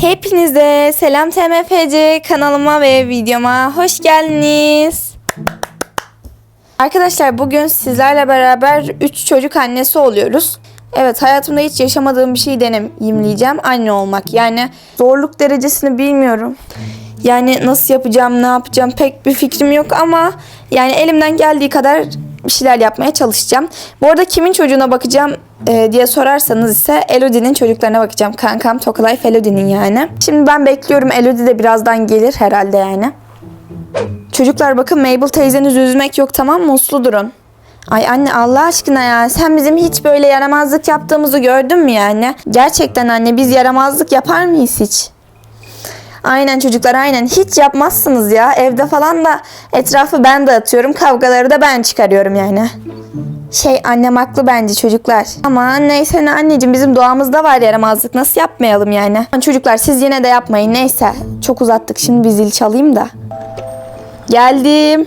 Hepinize selam TMFC kanalıma ve videoma hoş geldiniz. Arkadaşlar bugün sizlerle beraber 3 çocuk annesi oluyoruz. Evet hayatımda hiç yaşamadığım bir şey deneyimleyeceğim. Anne olmak. Yani zorluk derecesini bilmiyorum. Yani nasıl yapacağım, ne yapacağım pek bir fikrim yok ama yani elimden geldiği kadar bir şeyler yapmaya çalışacağım. Bu arada kimin çocuğuna bakacağım e, diye sorarsanız ise Elodie'nin çocuklarına bakacağım. Kankam Tokalife Elodie'nin yani. Şimdi ben bekliyorum. Elodie de birazdan gelir herhalde yani. Çocuklar bakın Mabel teyzeniz üzmek yok tamam mı? Uslu durun. Ay anne Allah aşkına ya sen bizim hiç böyle yaramazlık yaptığımızı gördün mü yani? Gerçekten anne biz yaramazlık yapar mıyız hiç? Aynen çocuklar aynen hiç yapmazsınız ya. Evde falan da etrafı ben dağıtıyorum. Kavgaları da ben çıkarıyorum yani. Şey annem haklı bence çocuklar. Ama neyse ne anneciğim bizim doğamızda var yaramazlık. Nasıl yapmayalım yani? Çocuklar siz yine de yapmayın neyse. Çok uzattık şimdi bir zil çalayım da. Geldim.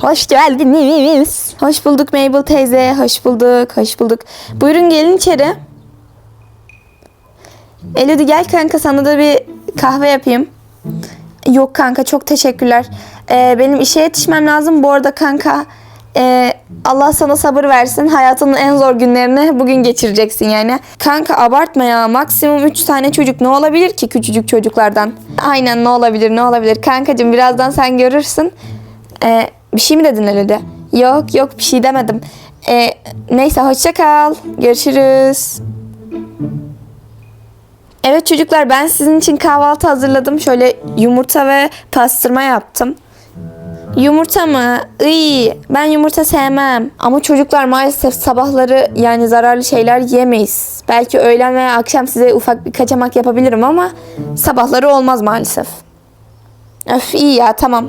Hoş geldiniz. Hoş bulduk Mabel teyze. Hoş bulduk. Hoş bulduk. Buyurun gelin içeri. Elodie gel kanka sana da bir kahve yapayım. Yok kanka çok teşekkürler. Ee, benim işe yetişmem lazım. Bu arada kanka e, Allah sana sabır versin. Hayatının en zor günlerini bugün geçireceksin yani. Kanka abartma ya. Maksimum 3 tane çocuk ne olabilir ki küçücük çocuklardan? Aynen ne olabilir ne olabilir. Kankacığım birazdan sen görürsün. Ee, bir şey mi dedin Elodie? Yok yok bir şey demedim. Ee, neyse hoşça kal. Görüşürüz. Evet çocuklar ben sizin için kahvaltı hazırladım. Şöyle yumurta ve pastırma yaptım. Yumurta mı? İyi. Ben yumurta sevmem. Ama çocuklar maalesef sabahları yani zararlı şeyler yemeyiz. Belki öğlen veya akşam size ufak bir kaçamak yapabilirim ama sabahları olmaz maalesef. Öf iyi ya tamam.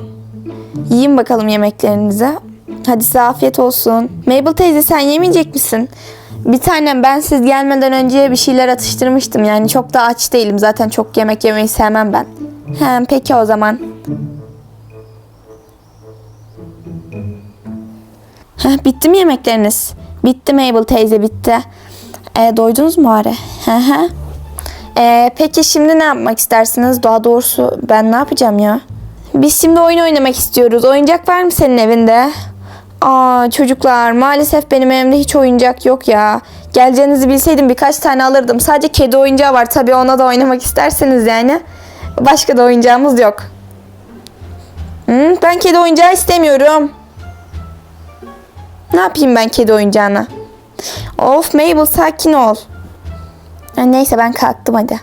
Yiyin bakalım yemeklerinizi. Hadi size afiyet olsun. Mabel teyze sen yemeyecek misin? Bir tanem ben siz gelmeden önce bir şeyler atıştırmıştım. Yani çok da aç değilim. Zaten çok yemek yemeyi sevmem ben. He, peki o zaman. Heh, bitti mi yemekleriniz? Bitti Mabel teyze bitti. E, doydunuz mu bari? Hı hı. E, peki şimdi ne yapmak istersiniz? Daha doğrusu ben ne yapacağım ya? Biz şimdi oyun oynamak istiyoruz. Oyuncak var mı senin evinde? Aa çocuklar maalesef benim evimde hiç oyuncak yok ya. Geleceğinizi bilseydim birkaç tane alırdım. Sadece kedi oyuncağı var. Tabii ona da oynamak isterseniz yani. Başka da oyuncağımız yok. Hı, ben kedi oyuncağı istemiyorum. Ne yapayım ben kedi oyuncağına? Of Mabel sakin ol. Neyse ben kalktım hadi.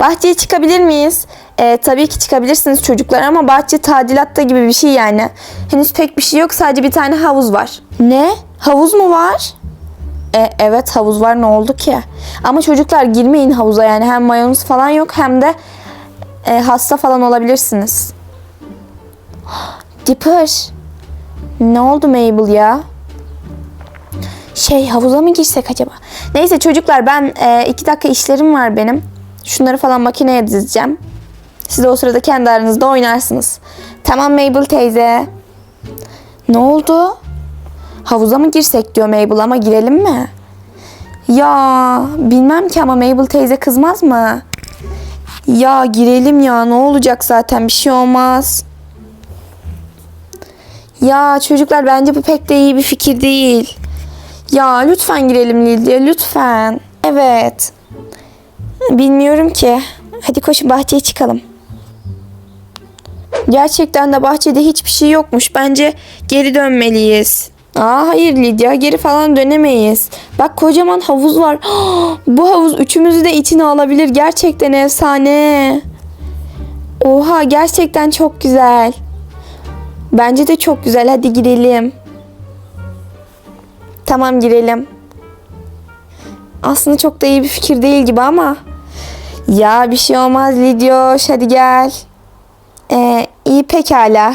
Bahçeye çıkabilir miyiz? Ee, tabii ki çıkabilirsiniz çocuklar ama bahçe tadilatta gibi bir şey yani. Henüz pek bir şey yok sadece bir tane havuz var. Ne? Havuz mu var? E, evet havuz var ne oldu ki? Ama çocuklar girmeyin havuza yani hem mayonuz falan yok hem de e, hasta falan olabilirsiniz. Dipper. Ne oldu Mabel ya? Şey havuza mı girsek acaba? Neyse çocuklar ben e, iki dakika işlerim var benim. Şunları falan makineye dizeceğim. Siz de o sırada kendi aranızda oynarsınız. Tamam Mabel teyze. Ne oldu? Havuza mı girsek diyor Mabel ama girelim mi? Ya bilmem ki ama Mabel teyze kızmaz mı? Ya girelim ya ne olacak zaten bir şey olmaz. Ya çocuklar bence bu pek de iyi bir fikir değil. Ya lütfen girelim Lidya lütfen. Evet. Bilmiyorum ki. Hadi koşun bahçeye çıkalım. Gerçekten de bahçede hiçbir şey yokmuş. Bence geri dönmeliyiz. Aa hayır Lidya geri falan dönemeyiz. Bak kocaman havuz var. Bu havuz üçümüzü de içine alabilir. Gerçekten efsane. Oha gerçekten çok güzel. Bence de çok güzel. Hadi girelim. Tamam girelim. Aslında çok da iyi bir fikir değil gibi ama. Ya bir şey olmaz Lidyoş hadi gel. Ee, pekala.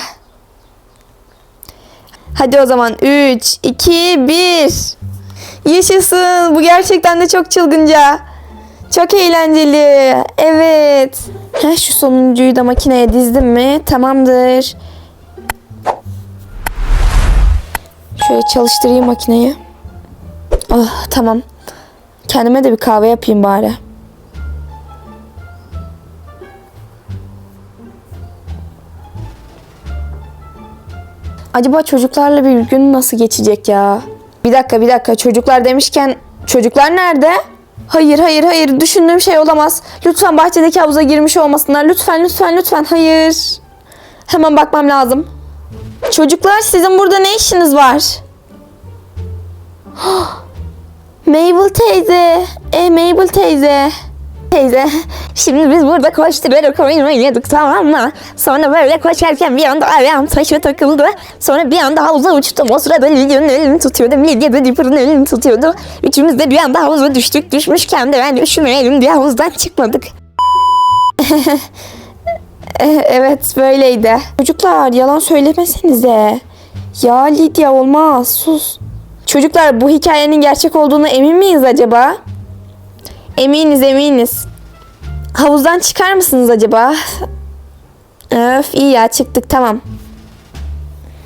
Hadi o zaman 3, 2, 1. Yaşasın. Bu gerçekten de çok çılgınca. Çok eğlenceli. Evet. Heh, şu sonuncuyu da makineye dizdim mi? Tamamdır. Şöyle çalıştırayım makineyi. Oh tamam. Kendime de bir kahve yapayım bari. Acaba çocuklarla bir gün nasıl geçecek ya? Bir dakika bir dakika çocuklar demişken çocuklar nerede? Hayır hayır hayır düşündüğüm şey olamaz. Lütfen bahçedeki havuza girmiş olmasınlar. Lütfen lütfen lütfen hayır. Hemen bakmam lazım. Çocuklar sizin burada ne işiniz var? Mabel teyze. E Mabel teyze. Teyze. Şimdi biz burada koşturarak oyun oynadık tamam mı? Sonra böyle koşarken bir anda ayağım taşa takıldı. Sonra bir anda havuza uçtum. O sırada Lidya'nın elini tutuyordum. Lidya da Dipper'ın elini tutuyordu. Üçümüz de bir anda havuza düştük. Düşmüşken de ben üşümeyelim diye havuzdan çıkmadık. Eh, evet böyleydi. Çocuklar yalan söylemesenize. Ya Lidya olmaz sus. Çocuklar bu hikayenin gerçek olduğunu emin miyiz acaba? Eminiz eminiz. Havuzdan çıkar mısınız acaba? Öf iyi ya çıktık tamam.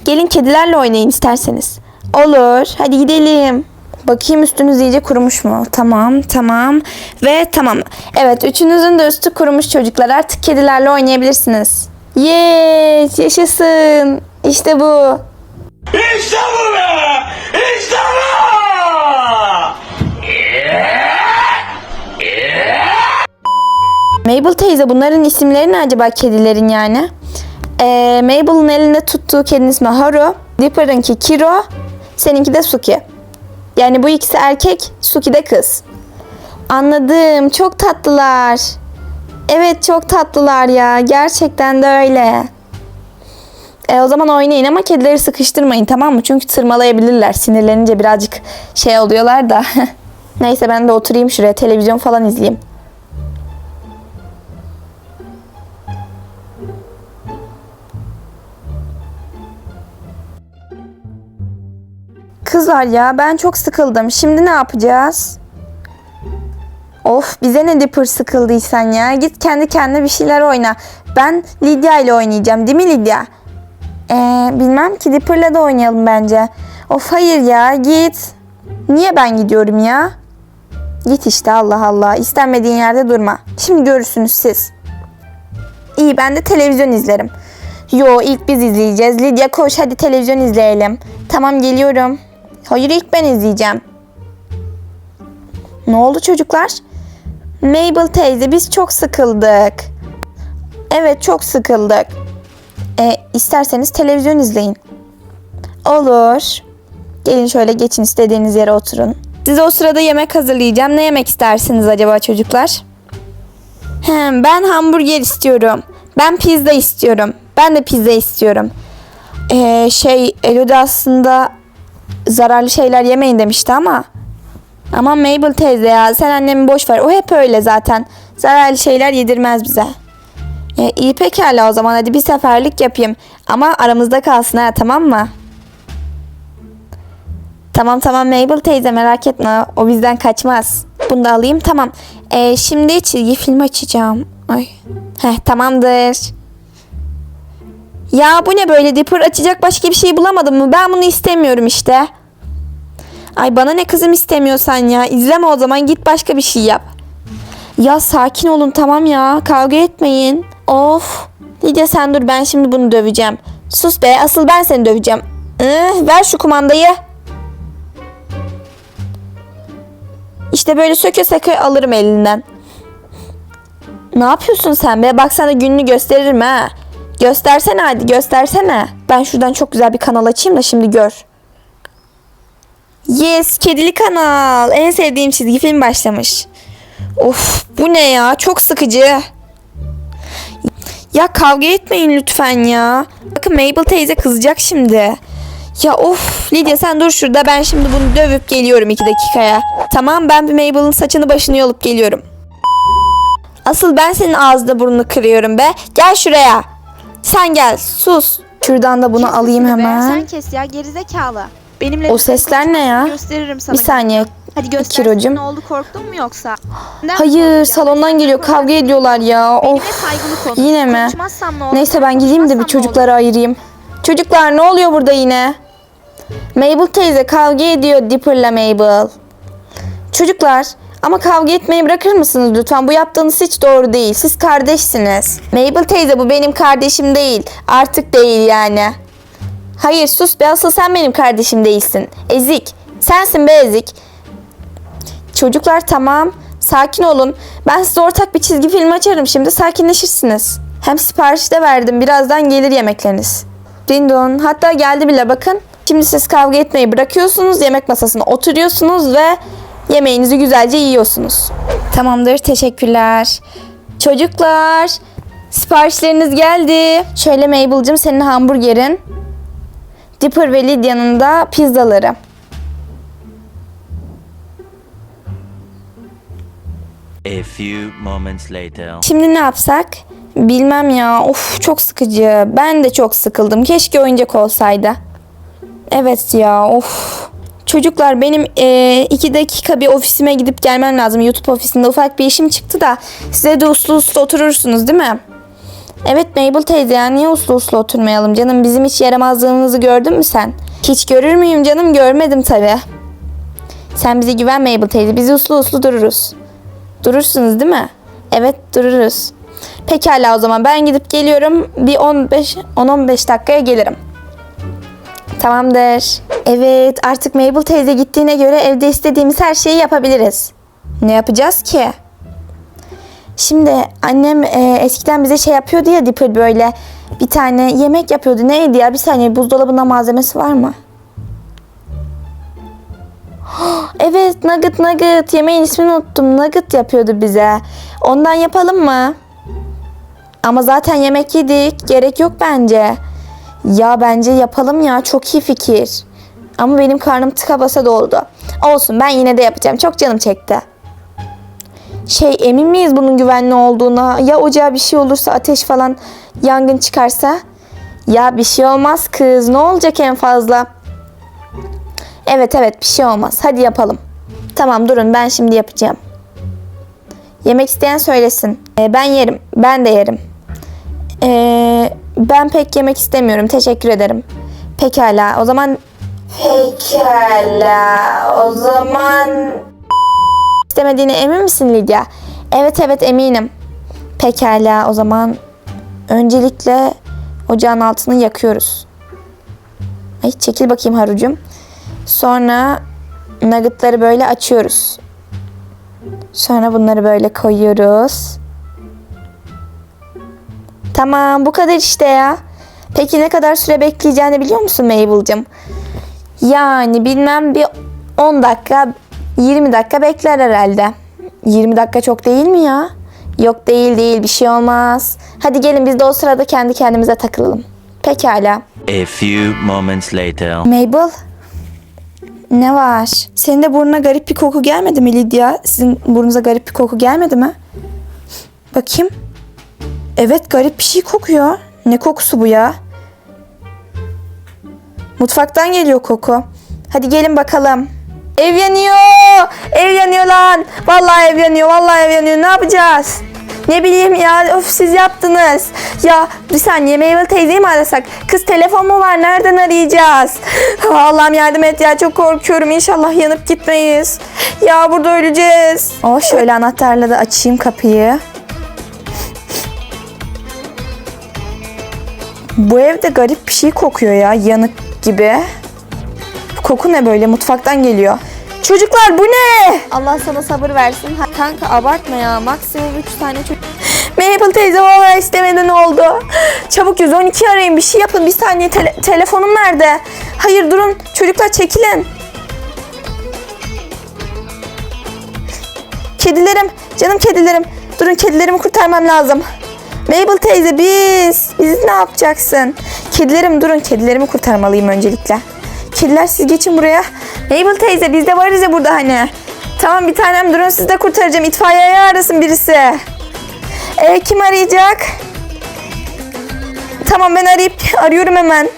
Gelin kedilerle oynayın isterseniz. Olur hadi gidelim. Bakayım üstünüz iyice kurumuş mu? Tamam tamam ve tamam. Evet üçünüzün de üstü kurumuş çocuklar artık kedilerle oynayabilirsiniz. Yes yaşasın. İşte bu. Mabel teyze bunların isimleri ne acaba kedilerin yani? Ee, Mabel'ın elinde tuttuğu kedinin ismi Haru. Dipper'ınki Kiro. Seninki de Suki. Yani bu ikisi erkek, Suki de kız. Anladım. Çok tatlılar. Evet çok tatlılar ya. Gerçekten de öyle. E, o zaman oynayın ama kedileri sıkıştırmayın tamam mı? Çünkü tırmalayabilirler. Sinirlenince birazcık şey oluyorlar da. Neyse ben de oturayım şuraya televizyon falan izleyeyim. Kızlar ya ben çok sıkıldım. Şimdi ne yapacağız? Of bize ne Dipper sıkıldıysan ya. Git kendi kendine bir şeyler oyna. Ben Lydia ile oynayacağım değil mi Lydia? Ee, bilmem ki Dipper'la da oynayalım bence. Of hayır ya git. Niye ben gidiyorum ya? Git işte Allah Allah. İstenmediğin yerde durma. Şimdi görürsünüz siz. İyi ben de televizyon izlerim. Yo ilk biz izleyeceğiz. Lidya koş hadi televizyon izleyelim. Tamam geliyorum. Hayır ilk ben izleyeceğim. Ne oldu çocuklar? Mabel teyze biz çok sıkıldık. Evet çok sıkıldık. E, isterseniz televizyon izleyin. Olur. Gelin şöyle geçin istediğiniz yere oturun. Size o sırada yemek hazırlayacağım. Ne yemek istersiniz acaba çocuklar? Hem ben hamburger istiyorum. Ben pizza istiyorum. Ben de pizza istiyorum. Ee, şey Elodie aslında zararlı şeyler yemeyin demişti ama. Ama Mabel teyze ya sen annemi boş ver. O hep öyle zaten. Zararlı şeyler yedirmez bize. E, iyi pekala o zaman hadi bir seferlik yapayım. Ama aramızda kalsın ha tamam mı? Tamam tamam Mabel teyze merak etme. O bizden kaçmaz. Bunu da alayım tamam. E, şimdi çizgi film açacağım. Ay. Heh tamamdır. Ya bu ne böyle Dipper açacak başka bir şey bulamadım mı? Ben bunu istemiyorum işte. Ay bana ne kızım istemiyorsan ya. İzleme o zaman git başka bir şey yap. Ya sakin olun tamam ya. Kavga etmeyin. Of. Lidya sen dur ben şimdi bunu döveceğim. Sus be asıl ben seni döveceğim. Ih, ver şu kumandayı. İşte böyle söke söke alırım elinden. Ne yapıyorsun sen be? Bak sana gününü gösteririm ha. Göstersene hadi göstersene. Ben şuradan çok güzel bir kanal açayım da şimdi gör. Yes kedili kanal. En sevdiğim çizgi film başlamış. Of bu ne ya çok sıkıcı. Ya kavga etmeyin lütfen ya. Bakın Mabel teyze kızacak şimdi. Ya of Lydia sen dur şurada ben şimdi bunu dövüp geliyorum iki dakikaya. Tamam ben bir Mabel'ın saçını başını yolup geliyorum. Asıl ben senin ağzını burnunu kırıyorum be. Gel şuraya. Sen gel sus. Şuradan da bunu Kes alayım sesini be, hemen. Sen kes ya gerizekalı. Benimle O bir sesler ne ya? Gösteririm sana. Bir saniye. Hadi göster. Kirocum. Ne oldu korktun mu yoksa? Neden Hayır korkacaksın? salondan geliyor kavga ediyorlar ya. Benimle Of. saygılı konuş. Yine mi? Konuşmazsam ne olur? Neyse ben gideyim de bir Konuşmazsam ne olur? çocukları ayırayım. Çocuklar ne oluyor burada yine? Mabel teyze kavga ediyor Dipper'la Mabel. Çocuklar ama kavga etmeyi bırakır mısınız lütfen? Bu yaptığınız hiç doğru değil. Siz kardeşsiniz. Mabel teyze bu benim kardeşim değil. Artık değil yani. Hayır sus be asıl sen benim kardeşim değilsin. Ezik. Sensin be ezik. Çocuklar tamam. Sakin olun. Ben size ortak bir çizgi film açarım şimdi. Sakinleşirsiniz. Hem sipariş de verdim. Birazdan gelir yemekleriniz. Dindon. Hatta geldi bile bakın. Şimdi siz kavga etmeyi bırakıyorsunuz. Yemek masasına oturuyorsunuz ve yemeğinizi güzelce yiyorsunuz. Tamamdır. Teşekkürler. Çocuklar. Siparişleriniz geldi. Şöyle Mabel'cığım senin hamburgerin. Dipper ve Lydia'nın da pizzaları. A few moments later. Şimdi ne yapsak? Bilmem ya. Of çok sıkıcı. Ben de çok sıkıldım. Keşke oyuncak olsaydı. Evet ya. Of. Çocuklar benim eee, iki dakika bir ofisime gidip gelmem lazım. YouTube ofisinde ufak bir işim çıktı da size de uslu uslu oturursunuz değil mi? Evet Mabel teyze ya niye uslu uslu oturmayalım canım? Bizim hiç yaramazlığımızı gördün mü sen? Hiç görür müyüm canım? Görmedim tabii. Sen bize güven Mabel teyze. Biz uslu uslu dururuz. Durursunuz değil mi? Evet dururuz. Pekala o zaman ben gidip geliyorum. Bir 15 10-15 dakikaya gelirim. Tamamdır. Evet artık Mabel teyze gittiğine göre evde istediğimiz her şeyi yapabiliriz. Ne yapacağız ki? Şimdi annem e, eskiden bize şey yapıyordu ya Dipper böyle bir tane yemek yapıyordu. Neydi ya? Bir saniye buzdolabında malzemesi var mı? Evet nugget nugget yemeğin ismini unuttum. Nugget yapıyordu bize. Ondan yapalım mı? Ama zaten yemek yedik. Gerek yok bence. Ya bence yapalım ya. Çok iyi fikir. Ama benim karnım tıka basa doldu. Olsun ben yine de yapacağım. Çok canım çekti. Şey emin miyiz bunun güvenli olduğuna? Ya ocağa bir şey olursa ateş falan yangın çıkarsa? Ya bir şey olmaz kız. Ne olacak en fazla? Evet evet bir şey olmaz. Hadi yapalım. Tamam durun ben şimdi yapacağım. Yemek isteyen söylesin. Ee, ben yerim. Ben de yerim. Ee, ben pek yemek istemiyorum. Teşekkür ederim. Pekala. O zaman Pekala. O zaman istemediğine emin misin Lidya? Evet evet eminim. Pekala. O zaman öncelikle ocağın altını yakıyoruz. Ay çekil bakayım Harucum. Sonra nuggetları böyle açıyoruz. Sonra bunları böyle koyuyoruz. Tamam bu kadar işte ya. Peki ne kadar süre bekleyeceğini biliyor musun Mabel'cığım? Yani bilmem bir 10 dakika 20 dakika bekler herhalde. 20 dakika çok değil mi ya? Yok değil değil bir şey olmaz. Hadi gelin biz de o sırada kendi kendimize takılalım. Pekala. A few moments later. Mabel. Ne var? Senin de burnuna garip bir koku gelmedi mi Lydia? Sizin burnunuza garip bir koku gelmedi mi? Bakayım. Evet garip bir şey kokuyor. Ne kokusu bu ya? Mutfaktan geliyor koku. Hadi gelin bakalım. Ev yanıyor. Ev yanıyor lan. Vallahi ev yanıyor. Vallahi ev yanıyor. Ne yapacağız? Ne bileyim ya. Of siz yaptınız. Ya bir saniye Mabel teyzeyi mi arasak? Kız telefon mu var? Nereden arayacağız? Allah'ım yardım et ya. Çok korkuyorum. İnşallah yanıp gitmeyiz. Ya burada öleceğiz. Oh şöyle anahtarla da açayım kapıyı. Bu evde garip bir şey kokuyor ya. Yanık gibi. Koku ne böyle? Mutfaktan geliyor. Çocuklar bu ne? Allah sana sabır versin. Ha, Kanka abartma ya. Maksimum 3 tane çocuk. Mabel teyze vallahi istemeden oldu. Çabuk 112 arayın bir şey yapın. Bir saniye tele- telefonum nerede? Hayır durun. Çocuklar çekilin. Kedilerim. Canım kedilerim. Durun kedilerimi kurtarmam lazım. Mabel teyze biz. Biz ne yapacaksın? Kedilerim durun. Kedilerimi kurtarmalıyım öncelikle. Kediler siz geçin buraya. Mabel teyze biz de varız ya burada hani. Tamam bir tanem durun sizi de kurtaracağım. İtfaiyeyi arasın birisi. E, kim arayacak? Tamam ben arayıp arıyorum hemen.